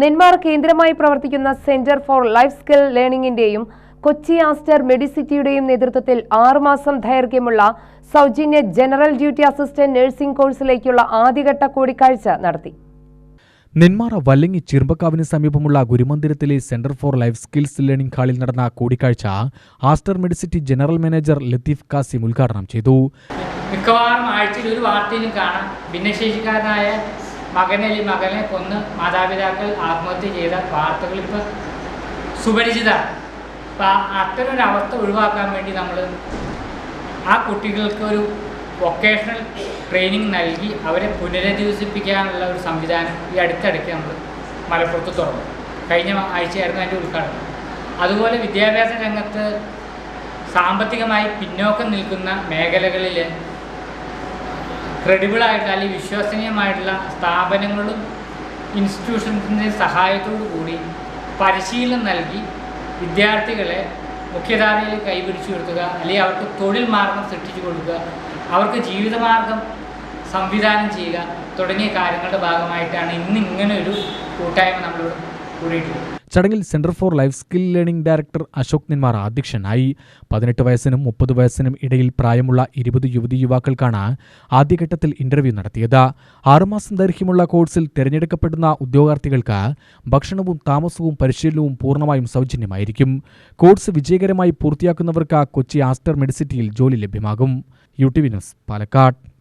നെന്മാർ കേന്ദ്രമായി പ്രവർത്തിക്കുന്ന centre for life skill ലേണിംഗിന്റെയും കൊച്ചി ആസ്റ്റർ മെഡിസിറ്റിയുടെയും നേതൃത്വത്തിൽ ആറുമാസം ദൈർഘ്യമുള്ള സൗജന്യ ജനറൽ ഡ്യൂട്ടി അസിസ്റ്റന്റ് നഴ്സിംഗ് കോഴ്സിലേക്കുള്ള ആദ്യഘട്ട കൂടിക്കാഴ്ച നടത്തി. നെന്മാറ വല്ലങ്ങി ചിറുമ്പക്കാവിന് സമീപമുള്ള ഗുരുമന്ദിരത്തിലെ centre for life skills learning ഹാളിൽ നടന്ന കൂടിക്കാഴ്ച Aster Medicity general manager Latheef Kasim ഉദ്ഘാടനം ചെയ്തു. മിക്കവാറും ആഴ്ചയിൽ ഒരു വാർത്തയിലും കാണാം. ഭിന്നശേഷിക്കാരനായ മകനെ അല്ലെങ്കിൽ മകനെ കൊന്ന് മാതാപിതാക്കൾ ആത്മഹത്യ ചെയ്ത വാർത്തകൾ ഇപ്പോൾ സുപരിചിതമാണ് അപ്പം അവസ്ഥ ഒഴിവാക്കാൻ വേണ്ടി നമ്മൾ ആ കുട്ടികൾക്ക് ഒരു വൊക്കേഷണൽ ട്രെയിനിങ് നൽകി അവരെ പുനരധിവസിപ്പിക്കാനുള്ള ഒരു സംവിധാനം ഈ അടുത്തിടയ്ക്ക് നമ്മൾ മലപ്പുറത്ത് തുറന്നു കഴിഞ്ഞ ആഴ്ചയായിരുന്നു അതിന്റെ ഉദ്ഘാടനം. അതുപോലെ വിദ്യാഭ്യാസ രംഗത്ത് സാമ്പത്തികമായി പിന്നോക്കം നിൽക്കുന്ന മേഖലകളിൽ ക്രെഡിബിളായിട്ടുള്ള അല്ലെങ്കിൽ വിശ്വസനീയമായിട്ടുള്ള സ്ഥാപനങ്ങളും ഇൻസ്റ്റിറ്റ്യൂഷൻസിന്റെ സഹായത്തോടു കൂടി പരിശീലനം നൽകി വിദ്യാർത്ഥികളെ മുഖ്യധാരയിൽ കൈപിടിച്ചു കൊടുക്കുക അല്ലെങ്കിൽ അവർക്ക് തൊഴിൽ മാർഗം സൃഷ്ടിച്ചു കൊടുക്കുക അവർക്ക് ജീവിതമാർഗം സംവിധാനം ചെയ്യുക തുടങ്ങിയ കാര്യങ്ങളുടെ ഭാഗമായിട്ടാണ് ഇന്ന് ഇങ്ങനെ ഒരു കൂട്ടായ്മ നമ്മളിവിടെ കൂടിയിട്ടുള്ളത്. ചടങ്ങിൽ centre for life skill learning director Ashok Nenmara അധ്യക്ഷനായി. പതിനെട്ട് വയസ്സിനും മുപ്പത് വയസ്സിനും ഇടയിൽ പ്രായമുള്ള ഇരുപത് യുവതി യുവാക്കൾക്കാണ് ആദ്യഘട്ടത്തിൽ ഇന്റർവ്യൂ നടത്തിയത്. ആറുമാസം ദൈർഘ്യമുള്ള കോഴ്സിൽ തിരഞ്ഞെടുക്കപ്പെടുന്ന ഉദ്യോഗാർത്ഥികൾക്ക് ഭക്ഷണവും താമസവും പരിശീലനവും പൂർണമായും സൗജന്യമായിരിക്കും. കോഴ്സ് വിജയകരമായി പൂർത്തിയാക്കുന്നവർക്ക് കൊച്ചി ആസ്റ്റർ മെഡിസിറ്റിയിൽ ജോലി ലഭ്യമാകും. U T V news Palakkad.